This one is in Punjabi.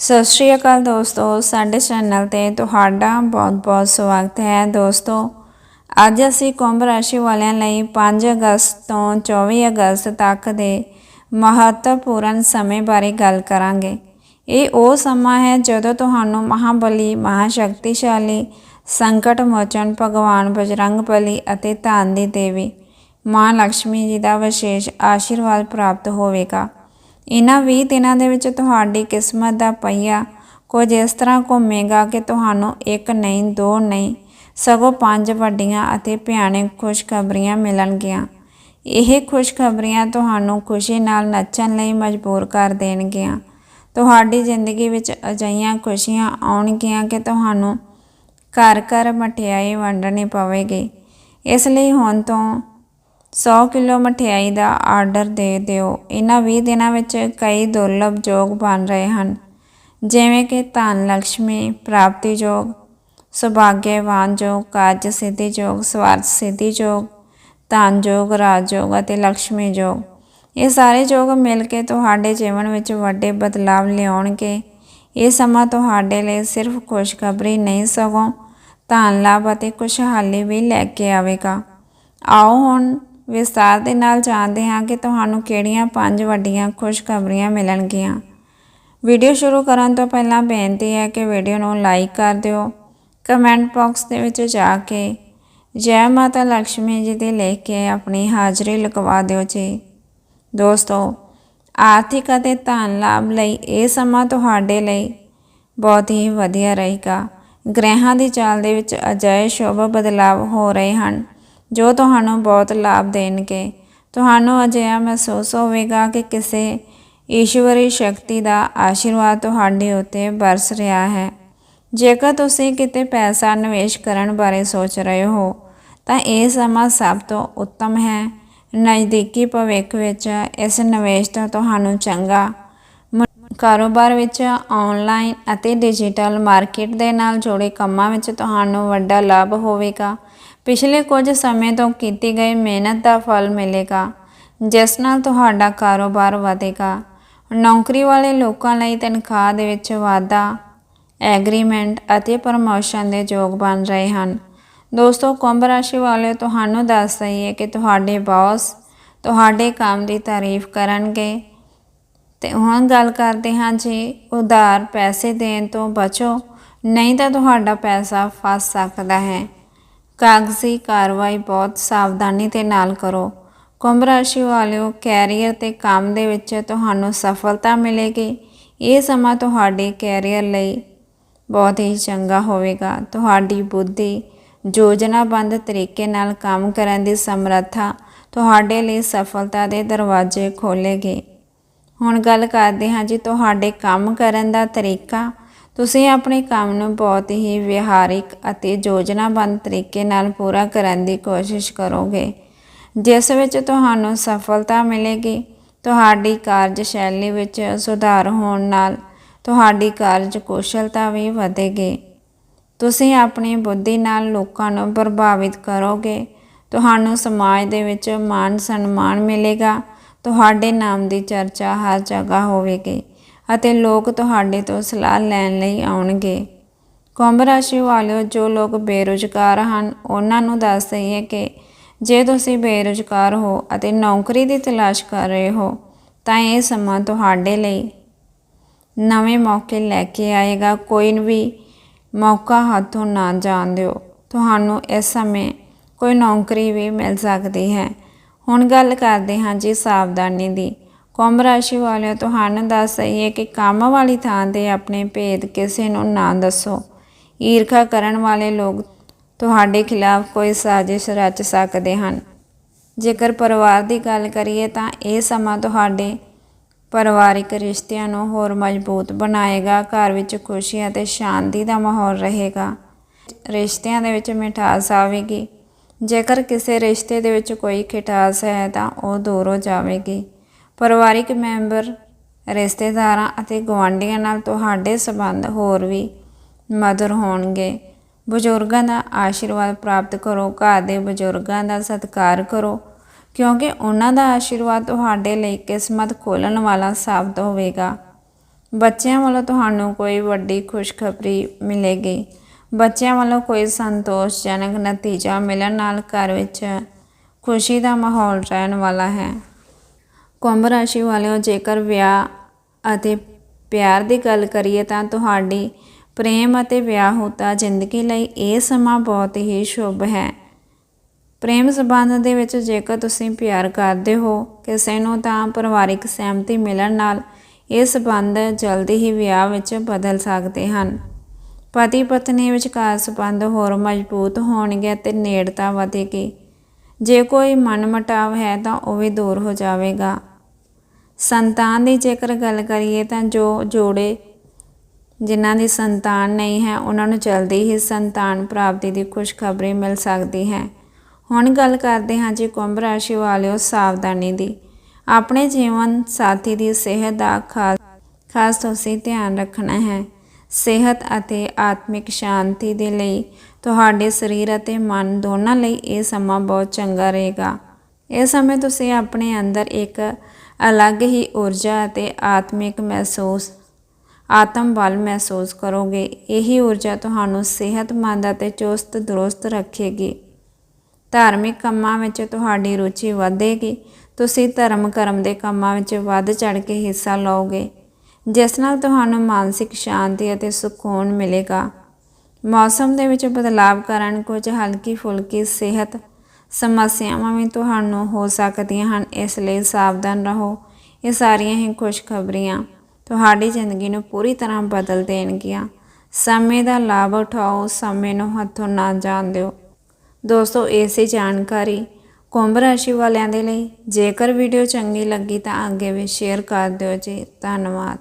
ਸਤਿ ਸ਼੍ਰੀ ਅਕਾਲ ਦੋਸਤੋ, ਸਾਡੇ ਚੈਨਲ ਤੇ ਤੁਹਾਡਾ ਬਹੁਤ-ਬਹੁਤ ਸਵਾਗਤ ਹੈ। ਦੋਸਤੋ, ਅੱਜ ਅਸੀਂ ਕੁੰਭ ਰਾਸ਼ੀ ਵਾਲਿਆਂ ਲਈ 5 ਅਗਸਤ ਤੋਂ 24 ਅਗਸਤ ਤੱਕ ਦੇ ਮਹੱਤਵਪੂਰਨ ਸਮੇਂ ਬਾਰੇ ਗੱਲ ਕਰਾਂਗੇ। ਇਹ ਉਹ ਸਮਾਂ ਹੈ ਜਦੋਂ ਤੁਹਾਨੂੰ ਮਹਾਬਲੀ, ਮਹਾਸ਼ਕਤੀਸ਼ਾਲੀ ਸੰਕਟ ਮੋਚਨ ਭਗਵਾਨ ਬਜਰੰਗਬਲੀ ਅਤੇ ਧਨ ਦੀ ਦੇਵੀ ਮਾਂ ਲక్ష్ਮੀ ਜੀ ਦਾ ਵਿਸ਼ੇਸ਼ ਆਸ਼ੀਰਵਾਦ ਪ੍ਰਾਪਤ ਹੋਵੇਗਾ। ਇਹਨਾਂ 20 ਦਿਨਾਂ ਦੇ ਵਿੱਚ ਤੁਹਾਡੀ ਕਿਸਮਤ ਦਾ ਪਹੀਆ ਕੁਝ ਇਸ ਤਰ੍ਹਾਂ ਘੁੰਮੇਗਾ ਕਿ ਤੁਹਾਨੂੰ ਇੱਕ ਨਹੀਂ, ਦੋ ਨਹੀਂ, ਸਗੋਂ ਪੰਜ ਵੱਡੀਆਂ ਅਤੇ ਭਿਆਨਕ ਖੁਸ਼ਖਬਰੀਆਂ ਮਿਲਣਗੀਆਂ। ਇਹ ਖੁਸ਼ਖਬਰੀਆਂ ਤੁਹਾਨੂੰ ਖੁਸ਼ੀ ਨਾਲ ਨੱਚਣ ਲਈ ਮਜਬੂਰ ਕਰ ਦੇਣਗੀਆਂ। ਤੁਹਾਡੀ ਜ਼ਿੰਦਗੀ ਵਿੱਚ ਅਜਿਹੀਆਂ ਖੁਸ਼ੀਆਂ ਆਉਣਗੀਆਂ ਕਿ ਤੁਹਾਨੂੰ ਘਰ ਘਰ ਮਠਿਆਈ ਵੰਡਣੀ ਪਵੇਗੀ। ਇਸ ਲਈ ਹੁਣ ਤੋਂ 100 ਕਿਲੋ ਮਠਿਆਈ ਦਾ ਆਰਡਰ ਦੇ ਦਿਓ। ਇਹਨਾਂ 20 ਦਿਨਾਂ ਵਿੱਚ ਕਈ ਦੁਰਲਭ ਯੋਗ ਬਣ ਰਹੇ ਹਨ। ਜਿਵੇਂ ਕਿ ਧਨ ਲక్ష్ਮੀ ਪ੍ਰਾਪਤੀ ਯੋਗ, ਸੁਭਾਗਯਵਾਨ ਯੋਗ, ਕਾਰਜ ਸਿੱਧੀ ਯੋਗ, ਸਵਾਰਥ ਸਿੱਧੀ ਯੋਗ, ਧਨ ਯੋਗ, ਰਾਜ ਯੋਗ ਅਤੇ ਲక్ష్ਮੀ ਯੋਗ। ਇਹ ਸਾਰੇ ਯੋਗ ਮਿਲ ਕੇ ਤੁਹਾਡੇ ਜੀਵਨ ਵਿੱਚ ਵੱਡੇ ਬਦਲਾਅ ਲਿਆਉਣਗੇ। ਇਹ ਸਮਾਂ ਤੁਹਾਡੇ ਲਈ ਸਿਰਫ ਖੁਸ਼ਖਬਰੀ ਨਹੀਂ, ਸਗੋਂ ਧਨ ਲਾਭ ਅਤੇ ਖੁਸ਼ਹਾਲੀ ਵੀ ਲੈ ਕੇ ਆਵੇਗਾ। ਆਓ ਹੁਣ ਵਿਸਤਾਰ ਦੇ ਨਾਲ ਜਾਣਦੇ ਹਾਂ ਕਿ ਤੁਹਾਨੂੰ ਕਿਹੜੀਆਂ ਪੰਜ ਵੱਡੀਆਂ ਖੁਸ਼ਖਬਰੀਆਂ ਮਿਲਣਗੀਆਂ। ਵੀਡੀਓ ਸ਼ੁਰੂ ਕਰਨ ਤੋਂ ਪਹਿਲਾਂ ਬੇਨਤੀ ਹੈ ਕਿ ਵੀਡੀਓ ਨੂੰ ਲਾਈਕ ਕਰ ਦਿਓ। ਕਮੈਂਟ ਬਾਕਸ ਦੇ ਵਿੱਚ ਜਾ ਕੇ ਜੈ ਮਾਤਾ ਲక్ష్ਮੀ ਜੀ ਦੇ ਲਿਖ ਕੇ ਆਪਣੀ ਹਾਜ਼ਰੀ ਲਗਵਾ ਦਿਓ ਜੀ। ਦੋਸਤੋ, ਆਰਥਿਕ ਅਤੇ ਧਨ ਲਾਭ ਲਈ ਇਹ ਸਮਾਂ ਤੁਹਾਡੇ ਲਈ ਬਹੁਤ ਹੀ ਵਧੀਆ ਰਹੇਗਾ। ਗ੍ਰਹਿਾਂ ਦੀ ਚਾਲ ਦੇ ਵਿੱਚ ਅਜਿਹੇ ਸ਼ੁਭ ਬਦਲਾਵ ਹੋ ਰਹੇ ਹਨ। ਜੋ ਤੁਹਾਨੂੰ ਬਹੁਤ ਲਾਭ ਦੇਣਗੇ। ਤੁਹਾਨੂੰ ਅਜਿਹਾ ਮਹਿਸੂਸ ਹੋਵੇਗਾ ਕਿ ਕਿਸੇ ਈਸ਼ਵਰੀ ਸ਼ਕਤੀ ਦਾ ਆਸ਼ੀਰਵਾਦ ਤੁਹਾਡੇ ਉੱਤੇ ਬਰਸ ਰਿਹਾ ਹੈ। ਜੇਕਰ ਤੁਸੀਂ ਕਿਤੇ ਪੈਸਾ ਨਿਵੇਸ਼ ਕਰਨ ਬਾਰੇ ਸੋਚ ਰਹੇ ਹੋ, ਤਾਂ ਇਹ ਸਮਾਂ ਸਭ ਤੋਂ ਉੱਤਮ ਹੈ। ਨਜ਼ਦੀਕੀ ਭਵਿੱਖ ਵਿੱਚ ਇਸ ਨਿਵੇਸ਼ ਤੋਂ ਤੁਹਾਨੂੰ ਚੰਗਾ ਕਾਰੋਬਾਰ ਵਿੱਚ ਆਨਲਾਈਨ ਅਤੇ ਡਿਜੀਟਲ ਮਾਰਕੀਟ ਦੇ ਨਾਲ ਜੁੜੇ ਕੰਮਾਂ ਵਿੱਚ ਤੁਹਾਨੂੰ ਵੱਡਾ ਲਾਭ ਹੋਵੇਗਾ। ਪਿਛਲੇ ਕੁਝ ਸਮੇਂ ਤੋਂ ਕੀਤੀ ਗਈ ਮਿਹਨਤ ਦਾ ਫਲ ਮਿਲੇਗਾ, ਜਿਸ ਨਾਲ ਤੁਹਾਡਾ ਕਾਰੋਬਾਰ ਵਧੇਗਾ। ਨੌਕਰੀ ਵਾਲੇ ਲੋਕਾਂ ਲਈ ਤਨਖਾਹ ਦੇ ਵਿੱਚ ਵਾਧਾ, ਐਗਰੀਮੈਂਟ ਅਤੇ ਪ੍ਰਮੋਸ਼ਨ ਦੇ ਯੋਗ ਬਣ ਰਹੇ ਹਨ। ਦੋਸਤੋ, ਕੁੰਭ ਰਾਸ਼ੀ ਵਾਲੇ ਤੁਹਾਨੂੰ ਦੱਸ ਦਈਏ ਕਿ ਤੁਹਾਡੇ ਬੌਸ ਤੁਹਾਡੇ ਕੰਮ ਦੀ ਤਾਰੀਫ ਕਰਨਗੇ। ਤੇ ਹੁਣ ਗੱਲ ਕਰਦੇ ਹਾਂ ਜੀ, ਉਧਾਰ ਪੈਸੇ ਦੇਣ ਤੋਂ ਬਚੋ, ਨਹੀਂ ਤਾਂ ਤੁਹਾਡਾ ਪੈਸਾ ਫਸ ਸਕਦਾ ਹੈ। ਕਾਗਜ਼ੀ ਕਾਰਵਾਈ ਬਹੁਤ ਸਾਵਧਾਨੀ ਦੇ ਨਾਲ ਕਰੋ। ਕੁੰਭ ਰਾਸ਼ੀ ਵਾਲਿਓ, ਕੈਰੀਅਰ ਤੇ ਕੰਮ ਦੇ ਵਿੱਚ ਤੁਹਾਨੂੰ ਸਫਲਤਾ ਮਿਲੇਗੀ। ਇਹ ਸਮਾਂ ਤੁਹਾਡੇ ਕੈਰੀਅਰ ਲਈ ਬਹੁਤ ਹੀ ਚੰਗਾ ਹੋਵੇਗਾ। ਤੁਹਾਡੀ ਬੁੱਧੀ ਯੋਜਨਾਬੰਦ ਤਰੀਕੇ ਨਾਲ ਕੰਮ ਕਰਨ ਦੀ ਸਮਰੱਥਾ ਤੁਹਾਡੇ ਲਈ ਸਫਲਤਾ ਦੇ ਦਰਵਾਜ਼ੇ ਖੋਲੇਗੀ ਹੁਣ ਗੱਲ ਕਰਦੇ ਹਾਂ ਜੀ, ਤੁਹਾਡੇ ਕੰਮ ਕਰਨ ਦਾ ਤਰੀਕਾ ਤੁਸੀਂ ਆਪਣੇ ਕੰਮ ਨੂੰ ਬਹੁਤ ਹੀ ਵਿਹਾਰਿਕ ਅਤੇ ਯੋਜਨਾਬੰਦ ਤਰੀਕੇ ਨਾਲ ਪੂਰਾ ਕਰਨ ਦੀ ਕੋਸ਼ਿਸ਼ ਕਰੋਗੇ। ਜਿਸ ਵਿੱਚ ਤੁਹਾਨੂੰ ਸਫਲਤਾ ਮਿਲੇਗੀ, ਤੁਹਾਡੀ ਕਾਰਜ ਸ਼ੈਲੀ ਵਿੱਚ ਸੁਧਾਰ ਹੋਣ ਨਾਲ ਤੁਹਾਡੀ ਕਾਰਜਕੁਸ਼ਲਤਾ ਵੀ ਵਧੇਗੀ। ਤੁਸੀਂ ਆਪਣੀ ਬੁੱਧੀ ਨਾਲ ਲੋਕਾਂ ਨੂੰ ਪ੍ਰਭਾਵਿਤ ਕਰੋਗੇ। ਤੁਹਾਨੂੰ ਸਮਾਜ ਦੇ ਵਿੱਚ ਮਾਨ ਸਨਮਾਨ ਮਿਲੇਗਾ। ਤੁਹਾਡੇ ਨਾਮ ਦੀ ਚਰਚਾ ਹਰ ਜਗ੍ਹਾ ਹੋਵੇਗੀ। ਅਤੇ ਲੋਕ ਤੁਹਾਡੇ ਤੋਂ ਸਲਾਹ ਲੈਣ ਲਈ ਆਉਣਗੇ। ਕੁੰਭ ਰਾਸ਼ੀ ਵਾਲਿਓ, ਜੋ ਲੋਕ ਬੇਰੁਜ਼ਗਾਰ ਹਨ, ਉਹਨਾਂ ਨੂੰ ਦੱਸ ਦਈਏ ਕਿ ਜੇ ਤੁਸੀਂ ਬੇਰੁਜ਼ਗਾਰ ਹੋ ਅਤੇ ਨੌਕਰੀ ਦੀ ਤਲਾਸ਼ ਕਰ ਰਹੇ ਹੋ, ਤਾਂ ਇਹ ਸਮਾਂ ਤੁਹਾਡੇ ਲਈ ਨਵੇਂ ਮੌਕੇ ਲੈ ਕੇ ਆਏਗਾ। ਕੋਈ ਵੀ ਮੌਕਾ ਹੱਥੋਂ ਨਾ ਜਾਣ ਦਿਓ। ਤੁਹਾਨੂੰ ਇਸ ਸਮੇਂ ਕੋਈ ਨੌਕਰੀ ਵੀ ਮਿਲ ਸਕਦੀ ਹੈ। ਹੁਣ ਗੱਲ ਕਰਦੇ ਹਾਂ ਜੀ ਸਾਵਧਾਨੀ ਦੀ। ਕੁੰਭ ਰਾਸ਼ੀ ਵਾਲਿਆਂ ਤੁਹਾਨੂੰ ਦੱਸ ਦਈਏ ਕਿ ਕੰਮ ਵਾਲੀ ਥਾਂ ਤੇ ਆਪਣੇ ਭੇਦ ਕਿਸੇ ਨੂੰ ਨਾ ਦੱਸੋ। ਈਰਖਾ ਕਰਨ ਵਾਲੇ ਲੋਕ ਤੁਹਾਡੇ ਖਿਲਾਫ ਕੋਈ ਸਾਜ਼ਿਸ਼ ਰਚ ਸਕਦੇ ਹਨ। ਜੇਕਰ ਪਰਿਵਾਰ ਦੀ ਗੱਲ ਕਰੀਏ ਤਾਂ ਇਹ ਸਮਾਂ ਤੁਹਾਡੇ ਪਰਿਵਾਰਿਕ ਰਿਸ਼ਤਿਆਂ ਨੂੰ ਹੋਰ ਮਜ਼ਬੂਤ ਬਣਾਏਗਾ, ਘਰ ਵਿੱਚ ਖੁਸ਼ੀ ਅਤੇ ਸ਼ਾਂਤੀ ਦਾ ਮਾਹੌਲ ਰਹੇਗਾ। ਰਿਸ਼ਤਿਆਂ ਦੇ ਵਿੱਚ ਮਿਠਾਸ ਆਵੇਗੀ। ਜੇਕਰ ਕਿਸੇ ਰਿਸ਼ਤੇ ਦੇ ਵਿੱਚ ਕੋਈ ਖਿਟਾਸ ਹੈ ਤਾਂ ਉਹ ਦੂਰ ਹੋ ਜਾਵੇਗੀ। ਪਰਿਵਾਰਿਕ ਮੈਂਬਰ, ਰਿਸ਼ਤੇਦਾਰਾਂ ਅਤੇ ਗਵਾਂਢੀਆਂ ਨਾਲ ਤੁਹਾਡੇ ਸਬੰਧ ਹੋਰ ਵੀ ਮਧੁਰ ਹੋਣਗੇ। ਬਜ਼ੁਰਗਾਂ ਦਾ ਆਸ਼ੀਰਵਾਦ ਪ੍ਰਾਪਤ ਕਰੋ, ਘਰ ਦੇ ਬਜ਼ੁਰਗਾਂ ਦਾ ਸਤਿਕਾਰ ਕਰੋ, ਕਿਉਂਕਿ ਉਹਨਾਂ ਦਾ ਆਸ਼ੀਰਵਾਦ ਤੁਹਾਡੇ ਲਈ ਕਿਸਮਤ ਖੋਲਣ ਵਾਲਾ ਸਾਬਤ ਹੋਵੇਗਾ। ਬੱਚਿਆਂ ਵੱਲੋਂ ਤੁਹਾਨੂੰ ਕੋਈ ਵੱਡੀ ਖੁਸ਼ਖਬਰੀ ਮਿਲੇਗੀ। ਬੱਚਿਆਂ ਵੱਲੋਂ ਕੋਈ ਸੰਤੋਸ਼ਜਨਕ ਨਤੀਜਾ ਮਿਲਣ ਨਾਲ ਘਰ ਵਿੱਚ ਖੁਸ਼ੀ ਦਾ ਮਾਹੌਲ ਰਹਿਣ ਵਾਲਾ ਹੈ। ਕੁੰਭ ਰਾਸ਼ੀ ਵਾਲਿਓ, ਜੇਕਰ ਵਿਆਹ ਅਤੇ ਪਿਆਰ ਦੀ ਗੱਲ ਕਰੀਏ ਤਾਂ ਤੁਹਾਡੀ ਪ੍ਰੇਮ ਅਤੇ ਵਿਆਹੁਤਾ ਜ਼ਿੰਦਗੀ ਲਈ ਇਹ ਸਮਾਂ ਬਹੁਤ ਹੀ ਸ਼ੁਭ ਹੈ। ਪ੍ਰੇਮ ਸੰਬੰਧ ਦੇ ਵਿੱਚ ਜੇਕਰ ਤੁਸੀਂ ਪਿਆਰ ਕਰਦੇ ਹੋ ਕਿਸੇ ਨੂੰ ਤਾਂ ਪਰਿਵਾਰਿਕ ਸਹਿਮਤੀ ਮਿਲਣ ਨਾਲ ਇਹ ਸੰਬੰਧ ਜਲਦੀ ਹੀ ਵਿਆਹ ਵਿੱਚ ਬਦਲ ਸਕਦੇ ਹਨ। ਪਤੀ ਪਤਨੀ ਵਿਚਕਾਰ ਸੰਬੰਧ ਹੋਰ ਮਜ਼ਬੂਤ ਹੋਣਗੇ ਤੇ ਨੇੜਤਾ ਵਧੇਗੀ। ਜੇ ਕੋਈ ਮਨਮਟਾਵ ਹੈ ਤਾਂ ਉਹ ਵੀ ਦੂਰ ਹੋ ਜਾਵੇਗਾ। ਸੰਤਾਨ ਦੀ ਜੇਕਰ ਗੱਲ ਕਰੀਏ ਤਾਂ ਜੋ ਜੋੜੇ ਜਿਨ੍ਹਾਂ ਦੀ ਸੰਤਾਨ ਨਹੀਂ ਹੈ, ਉਹਨਾਂ ਨੂੰ ਜਲਦੀ ਹੀ ਸੰਤਾਨ ਪ੍ਰਾਪਤੀ ਦੀ ਖੁਸ਼ਖਬਰੀ ਮਿਲ ਸਕਦੀ ਹੈ। ਹੁਣ ਗੱਲ ਕਰਦੇ ਹਾਂ ਜੀ ਕੁੰਭ ਰਾਸ਼ੀ ਵਾਲਿਓ ਸਾਵਧਾਨੀ ਦੀ। ਆਪਣੇ ਜੀਵਨ ਸਾਥੀ ਦੀ ਸਿਹਤ ਦਾ ਖਾਸ ਖਾਸ ਤੁਸੀਂ ਧਿਆਨ ਰੱਖਣਾ ਹੈ। ਸਿਹਤ ਅਤੇ ਆਤਮਿਕ ਸ਼ਾਂਤੀ ਦੇ ਲਈ ਤੁਹਾਡੇ ਸਰੀਰ ਅਤੇ ਮਨ ਦੋਨਾਂ ਲਈ ਇਹ ਸਮਾਂ ਬਹੁਤ ਚੰਗਾ ਰਹੇਗਾ। ਇਸ ਸਮੇਂ ਤੁਸੀਂ ਆਪਣੇ ਅੰਦਰ ਇੱਕ ਅਲੱਗ ਹੀ ਊਰਜਾ ਅਤੇ ਆਤਮਿਕ ਮਹਿਸੂਸ, ਆਤਮ ਬਲ ਮਹਿਸੂਸ ਕਰੋਗੇ। ਇਹੀ ਊਰਜਾ ਤੁਹਾਨੂੰ ਸਿਹਤਮੰਦ ਅਤੇ ਚੁਸਤ ਦਰੁਸਤ ਰੱਖੇਗੀ। ਧਾਰਮਿਕ ਕੰਮਾਂ ਵਿੱਚ ਤੁਹਾਡੀ ਰੁਚੀ ਵਧੇਗੀ। ਤੁਸੀਂ ਧਰਮ ਕਰਮ ਦੇ ਕੰਮਾਂ ਵਿੱਚ ਵੱਧ ਚੜ ਕੇ ਹਿੱਸਾ ਲਓਗੇ, ਜਿਸ ਨਾਲ ਤੁਹਾਨੂੰ ਮਾਨਸਿਕ ਸ਼ਾਂਤੀ ਅਤੇ ਸਕੂਨ ਮਿਲੇਗਾ। ਮੌਸਮ ਦੇ ਵਿੱਚ ਬਦਲਾਵ ਕਾਰਨ ਕੁਝ ਹਲਕੀ ਫੁਲਕੀ ਸਿਹਤ ਸਮੱਸਿਆਵਾਂ ਵੀ ਤੁਹਾਨੂੰ ਹੋ ਸਕਦੀਆਂ ਹਨ, ਇਸ ਲਈ ਸਾਵਧਾਨ ਰਹੋ। ਇਹ ਸਾਰੀਆਂ ਹੀ ਖੁਸ਼ਖਬਰੀਆਂ ਤੁਹਾਡੀ ਜ਼ਿੰਦਗੀ ਨੂੰ ਪੂਰੀ ਤਰ੍ਹਾਂ ਬਦਲ ਦੇਣਗੀਆਂ। ਸਮੇਂ ਦਾ ਲਾਭ ਉਠਾਓ, ਸਮੇਂ ਨੂੰ ਹੱਥੋਂ ਨਾ ਜਾਣ ਦਿਓ। ਦੋਸਤੋ ਇਸੇ ਜਾਣਕਾਰੀ ਕੁੰਭ ਰਾਸ਼ੀ ਵਾਲਿਆਂ ਦੇ ਲਈ। ਜੇਕਰ ਵੀਡੀਓ ਚੰਗੀ ਲੱਗੀ ਤਾਂ ਅੱਗੇ ਵੀ ਸ਼ੇਅਰ ਕਰ ਦਿਓ ਜੀ। ਧੰਨਵਾਦ।